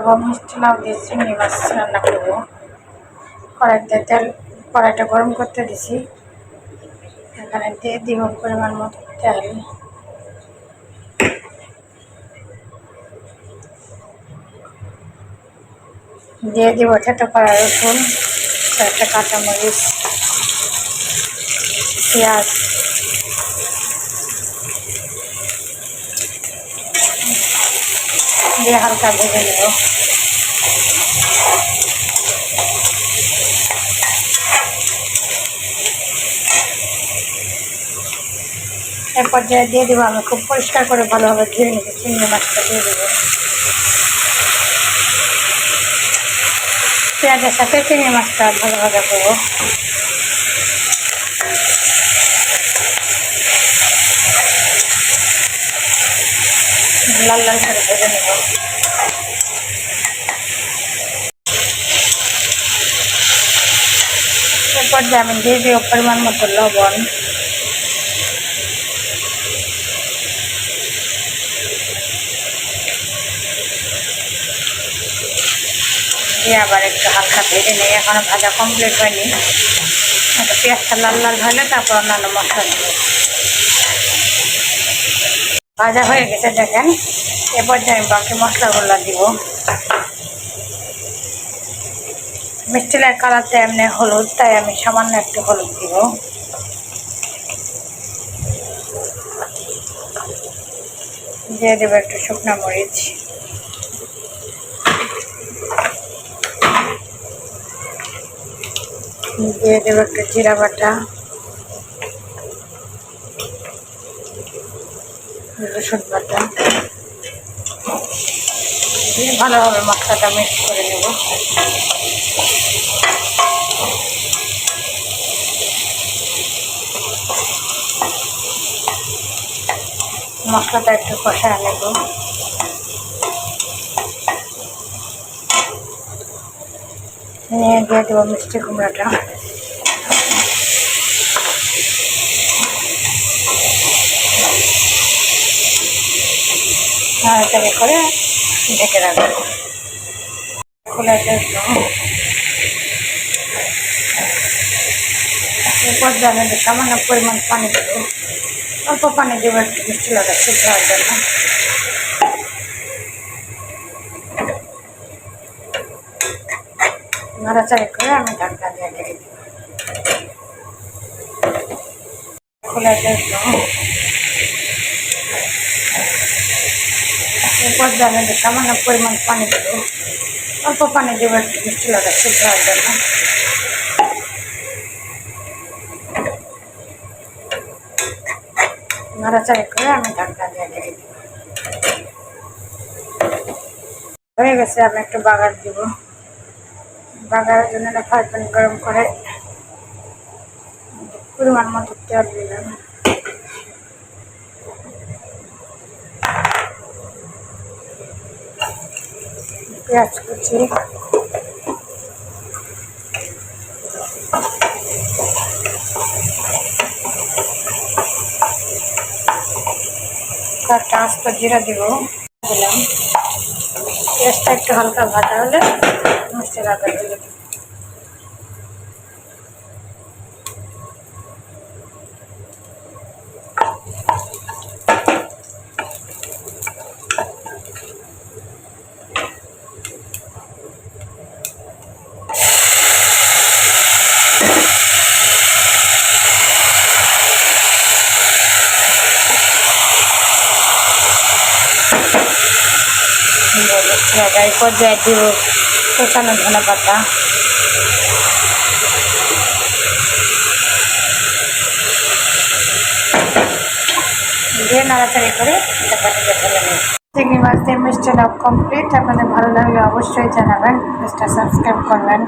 এবং মিষ্টি লাউ দিয়ে চিংড়ি মাছ রান্না করব। কড়াইতে তেল, কড়াইটা গরম করতে দিছি। এখানে দিয়ে দিব পরিমাণ মতো তেল। দিয়ে দিব ছোটো কড়া রসুন, কয়েকটা কাঁচামরিচ, পেঁয়াজ। দিয়ে হালকা ভেজে নেব। এর পর্যায়ে দিয়ে দেবো আমি খুব পরিষ্কার করে ভালোভাবে ধুয়ে নেব, চিংড়ি মাছটা দিয়ে দেবো। পেঁয়াজের সাথে চিংড়ি মাছটা ভালোভাবে ভাজা লাল লাল করে ভেজে নেব। এরপর আমি দিয়ে দিব পরিমাণ মতো লবণ। দিয়ে আবার একটু হালকা ভেজে নিই, এখনও ভাজা কমপ্লিট হয়নি। একটু পেঁয়াজটা লাল লাল হলে তারপর অন্যান্য মশলা দেবো ভাজা হয়ে গেছে দেখেন। এরপর আমি বাকি মশলাগুলো দিব। মিষ্টিলার কালারটা এমনি হলুদ, তাই আমি সামান্য একটু হলুদ দিব। দিয়ে দেবো একটু শুকনো মরিচ। দিয়ে দেবো একটু জিরা বাটা। রসুন বাটা দিয়ে ভালোভাবে মশলাটা মিক্স করে নেব। মশলাটা একটু কষায় নেব। নিয়ে দিয়ে দেবো মিষ্টি কুমড়াটা। নাড়াচাড়ি করে ঢেকে রাখব। খুলে এরপর জানে সামান্য পরিমাণ পানি দেবো। অল্প পানি দেবো একটু মিষ্টি লাগা সিদ্ধ হওয়ার জন্য। নাড়াচাড়ি করে আমি ঢাকা দিয়ে ঢেকে দেবো। খুলে জানে যে সামান্য পরিমাণ পানি দেবো। অল্প পানি দেবো একটু লাগা সিদ্ধ হওয়ার জন্য। করে আমি ঢাকা দিয়ে হয়ে গেছে, আমি একটু বাগার দিব। বাগারের জন্য ফ্রাই প্যান গরম করে, পরিমাণ মতো তেল দিলাম। পেঁয়াজ কুচি। কাঁচা আস্ত জিরা দিব। দিলাম পেঁয়াজটা একটু হালকা ভাজা হলে মশলা দিয়ে দেবো এই পর্যায়ে দিব কোচানো ধনে পাতা দিয়ে নাড়াচাড়ি করে লাভ কমপ্লিট আপনাদের ভালো লাগলে অবশ্যই জানাবেন মিস্টার সাবস্ক্রাইব করবেন